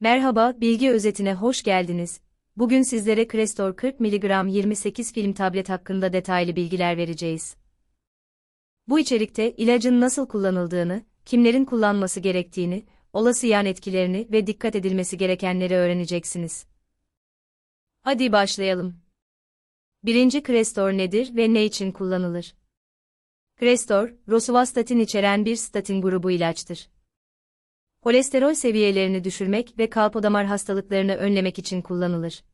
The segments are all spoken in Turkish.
Merhaba, bilgi özetine hoş geldiniz. Bugün sizlere Crestor 40 mg 28 film tablet hakkında detaylı bilgiler vereceğiz. Bu içerikte ilacın nasıl kullanıldığını, kimlerin kullanması gerektiğini, olası yan etkilerini ve dikkat edilmesi gerekenleri öğreneceksiniz. Hadi başlayalım. Birinci Crestor nedir ve ne için kullanılır? Crestor, rosuvastatin içeren bir statin grubu ilaçtır. Kolesterol seviyelerini düşürmek ve kalpodamar hastalıklarını önlemek için kullanılır.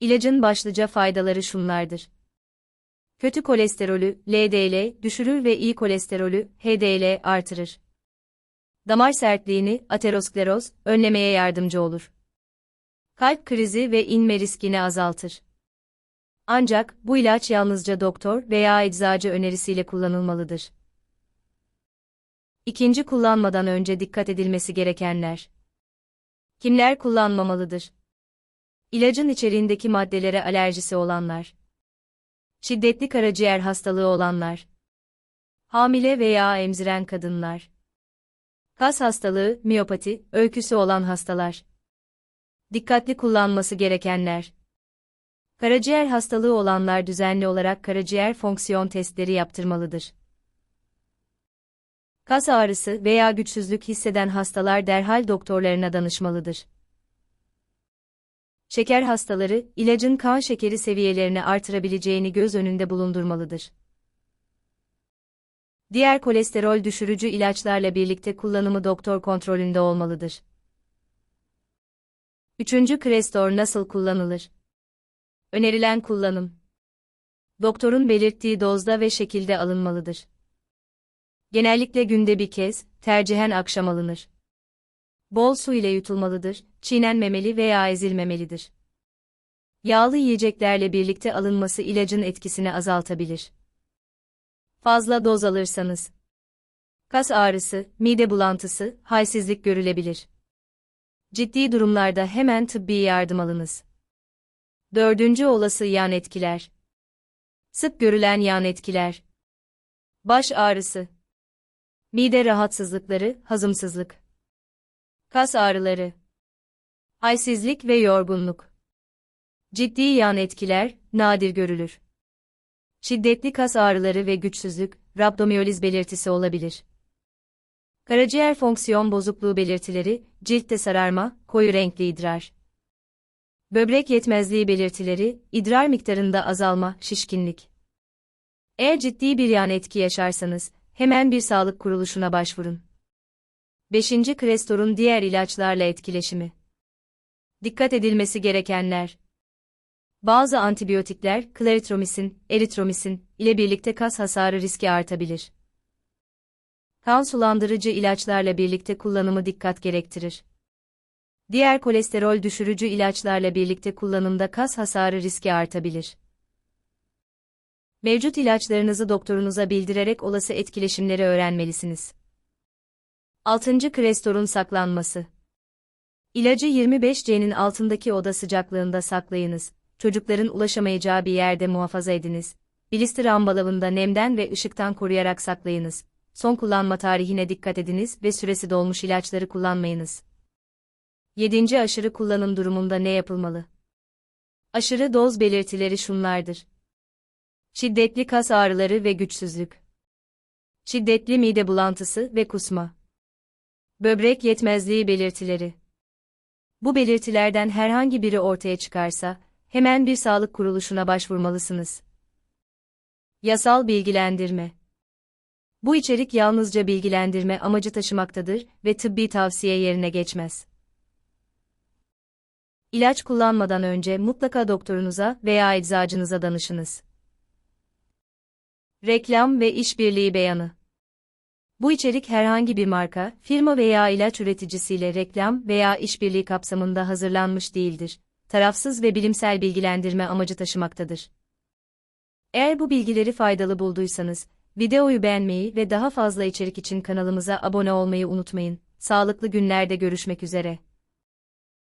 İlacın başlıca faydaları şunlardır. Kötü kolesterolü, LDL, düşürür ve iyi kolesterolü, HDL, artırır. Damar sertliğini, ateroskleroz, önlemeye yardımcı olur. Kalp krizi ve inme riskini azaltır. Ancak, bu ilaç yalnızca doktor veya eczacı önerisiyle kullanılmalıdır. İkinci kullanmadan önce dikkat edilmesi gerekenler. Kimler kullanmamalıdır? İlacın içeriğindeki maddelere alerjisi olanlar. Şiddetli karaciğer hastalığı olanlar. Hamile veya emziren kadınlar. Kas hastalığı, miyopati, öyküsü olan hastalar. Dikkatli kullanması gerekenler. Karaciğer hastalığı olanlar düzenli olarak karaciğer fonksiyon testleri yaptırmalıdır. Kas ağrısı veya güçsüzlük hisseden hastalar derhal doktorlarına danışmalıdır. Şeker hastaları, ilacın kan şekeri seviyelerini artırabileceğini göz önünde bulundurmalıdır. Diğer kolesterol düşürücü ilaçlarla birlikte kullanımı doktor kontrolünde olmalıdır. Üçüncü Crestor nasıl kullanılır? Önerilen kullanım. Doktorun belirttiği dozda ve şekilde alınmalıdır. Genellikle günde bir kez, tercihen akşam alınır. Bol su ile yutulmalıdır, çiğnenmemeli veya ezilmemelidir. Yağlı yiyeceklerle birlikte alınması ilacın etkisini azaltabilir. Fazla doz alırsanız kas ağrısı, mide bulantısı, halsizlik görülebilir. Ciddi durumlarda hemen tıbbi yardım alınız. Dördüncü olası yan etkiler. Sık görülen yan etkiler. Baş ağrısı. Mide rahatsızlıkları, hazımsızlık. Kas ağrıları. Halsizlik ve yorgunluk. Ciddi yan etkiler, nadir görülür. Şiddetli kas ağrıları ve güçsüzlük, rabdomiyoliz belirtisi olabilir. Karaciğer fonksiyon bozukluğu belirtileri, ciltte sararma, koyu renkli idrar. Böbrek yetmezliği belirtileri, idrar miktarında azalma, şişkinlik. Eğer ciddi bir yan etki yaşarsanız, hemen bir sağlık kuruluşuna başvurun. 5. Krestor'un diğer ilaçlarla etkileşimi. Dikkat edilmesi gerekenler. Bazı antibiyotikler, klaritromisin, eritromisin ile birlikte kas hasarı riski artabilir. Kan sulandırıcı ilaçlarla birlikte kullanımı dikkat gerektirir. Diğer kolesterol düşürücü ilaçlarla birlikte kullanımda kas hasarı riski artabilir. Mevcut ilaçlarınızı doktorunuza bildirerek olası etkileşimleri öğrenmelisiniz. 6. Krestor'un saklanması. İlacı 25C'nin altındaki oda sıcaklığında saklayınız. Çocukların ulaşamayacağı bir yerde muhafaza ediniz. Blister ambalavında nemden ve ışıktan koruyarak saklayınız. Son kullanma tarihine dikkat ediniz ve süresi dolmuş ilaçları kullanmayınız. 7. Aşırı kullanım durumunda ne yapılmalı? Aşırı doz belirtileri şunlardır. Şiddetli kas ağrıları ve güçsüzlük. Şiddetli mide bulantısı ve kusma. Böbrek yetmezliği belirtileri. Bu belirtilerden herhangi biri ortaya çıkarsa, hemen bir sağlık kuruluşuna başvurmalısınız. Yasal bilgilendirme. Bu içerik yalnızca bilgilendirme amacı taşımaktadır ve tıbbi tavsiye yerine geçmez. İlaç kullanmadan önce mutlaka doktorunuza veya eczacınıza danışınız. Reklam ve işbirliği beyanı. Bu içerik herhangi bir marka, firma veya ilaç üreticisiyle reklam veya işbirliği kapsamında hazırlanmış değildir. Tarafsız ve bilimsel bilgilendirme amacı taşımaktadır. Eğer bu bilgileri faydalı bulduysanız, videoyu beğenmeyi ve daha fazla içerik için kanalımıza abone olmayı unutmayın. Sağlıklı günlerde görüşmek üzere.